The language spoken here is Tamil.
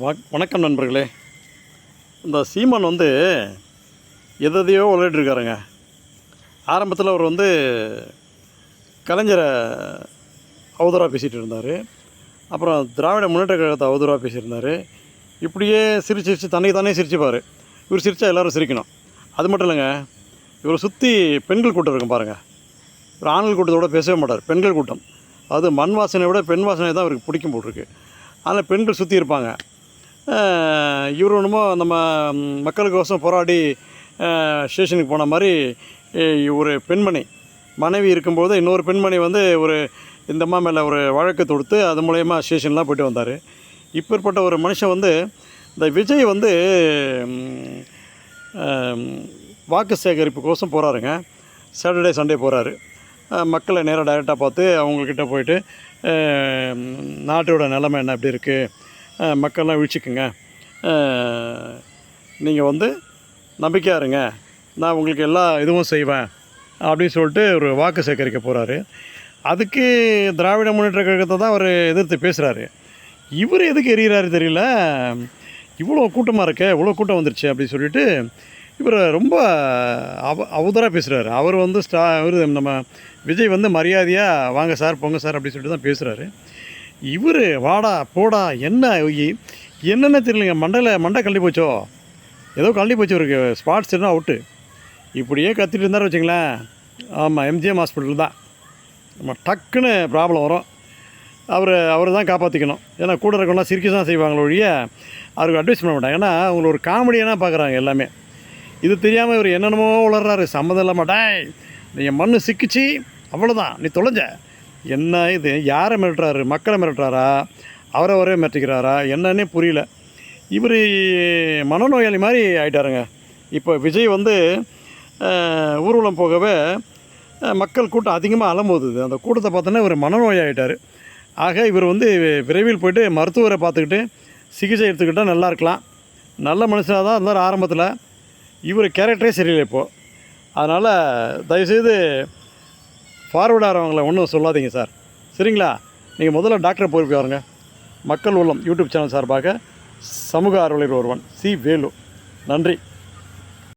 வ- வணக்கம் நண்பர்களே. இந்த சீமான் வந்து எதையோ விளையாட்டுருக்காருங்க ஆரம்பத்தில் அவர் வந்து கலைஞரை அவதூறாக பேசிகிட்டு இருந்தார். அப்புறம் திராவிட முன்னேற்ற கழகத்தை அவதூறாக பேசியிருந்தார். இப்படியே சிரிச்சு சிரித்து தன்னை தானே சிரிச்சுப்பார். இவர் சிரித்தா எல்லோரும் சிரிக்கணும். அது மட்டும் இல்லைங்க இவரை சுற்றி பெண்கள் கூட்டம் இருக்கும் பாருங்கள் இவர் ஆண்கள் கூட்டத்தோட பேசவே மாட்டார். பெண்கள் கூட்டம். அது மண் வாசனை விட பெண் வாசனை தான் அவருக்கு பிடிக்கும் போட்டிருக்கு அதில் பெண்கள் சுற்றி இருப்பாங்க. இவர் ஒன்றுமோ நம்ம மக்களுக்கோசம் போராடி ஸ்டேஷனுக்கு போன மாதிரி ஒரு பெண்மணி மனைவி இருக்கும்போது இன்னொரு பெண்மணி வந்து ஒரு இந்த அம்மா மேலே ஒரு வழக்கு தொடுத்து அது மூலயமா ஸ்டேஷன்லாம் போயிட்டு வந்தார். இப்பேற்பட்ட ஒரு மனுஷன் வந்து இந்த விஜய் வந்து வாக்கு சேகரிப்புக்கோசம் போகிறாருங்க சாட்டர்டே சண்டே போகிறாரு மக்களை நேராக டைரெக்டாக பார்த்து அவங்கக்கிட்ட போயிட்டு நாட்டோட நிலமை என்ன எப்படி இருக்குது மக்கள்லாம் விழிச்சிக்குங்க. நீங்கள் வந்து நம்பிக்கையாக இருங்க. நான் உங்களுக்கு எல்லா இதுவும் செய்வேன் அப்படின்னு சொல்லிட்டு ஒரு வாக்கு சேகரிக்க போகிறாரு அதுக்கு திராவிட முன்னேற்ற கழகத்தை தான் அவர் எதிர்த்து பேசுகிறாரு இவர் எதுக்கு எரிகிறாரு தெரியல. இவ்வளோ கூட்டமாக இருக்க இவ்வளோ கூட்டம் வந்துருச்சு அப்படின்னு சொல்லிட்டு இவர் ரொம்ப அவ அவதராக பேசுகிறாரு அவர் வந்து ஸ்டா இவர் நம்ம விஜய் வந்து மரியாதையாக வாங்க சார் போங்க சார் அப்படின்னு சொல்லிட்டு தான் பேசுகிறாரு இவர் வாடா போடா என்ன இ- என்னென்ன தெரியலங்க மண்டையில் மண்டை கழட்டி போச்சோ? ஏதோ கழட்டி போச்சு இவருக்கு ஸ்பாட்ஸ் இருந்தால் அவுட்டு இப்படியே கத்திட்டு இருந்தார் வச்சுங்களேன். ஆமாம் எம்ஜிஎம் ஹாஸ்பிட்டல் தான். நம்ம டக்குன்னு ப்ராப்ளம் வரும். அவர் அவர் தான் காப்பாற்றிக்கணும் ஏன்னா கூட இருக்கவங்களாம் சிரிக்க தான் செய்வாங்களே ஒழிய அவருக்கு அட்வைஸ் பண்ண மாட்டாங்க. ஏன்னா அவங்கள ஒரு காமெடியாக பார்க்குறாங்க எல்லாமே. இது தெரியாமல் இவர் என்னென்னமோ உளர்றாரு. சம்மந்தம் இல்லாமல் டேய் நீங்கள் மண் சிக்கிச்சு அவ்வளோதான் நீ தொலைஞ்ச. என்ன இது? யாரை மிரட்டுறாரு? மக்களை மிரட்டுறாரா? அவரை அவரே மிரட்டிக்கிறாரா? என்னன்னே புரியல. இவர் மனநோயாளி மாதிரி ஆகிட்டாருங்க இப்போ விஜய் வந்து ஊர்வலம் போகவே மக்கள் கூட்டம் அதிகமாக அலம்போகுது அந்த கூட்டத்தை பார்த்தோன்னே இவர் மனநோய் ஆகிட்டார் ஆக இவர் வந்து விரைவில் போயிட்டு மருத்துவரை பார்த்துக்கிட்டு சிகிச்சை எடுத்துக்கிட்டால் நல்லா இருக்கலாம். நல்ல மனுஷனாக தான் இருந்தார் ஆரம்பத்தில். இவர் கேரக்டரே சரியில்லை இப்போது அதனால் தயவுசெய்து ஃபார்வர்ட் ஒன்றும் சொல்லாதீங்க சார். சரிங்களா? நீங்கள் முதல்ல டாக்டரை போய் பாருங்க. மக்கள் உள்ளம் யூடியூப் சேனல் சார்பாக சமூக ஆர்வலர் ஒருவன் சி வேலு. நன்றி.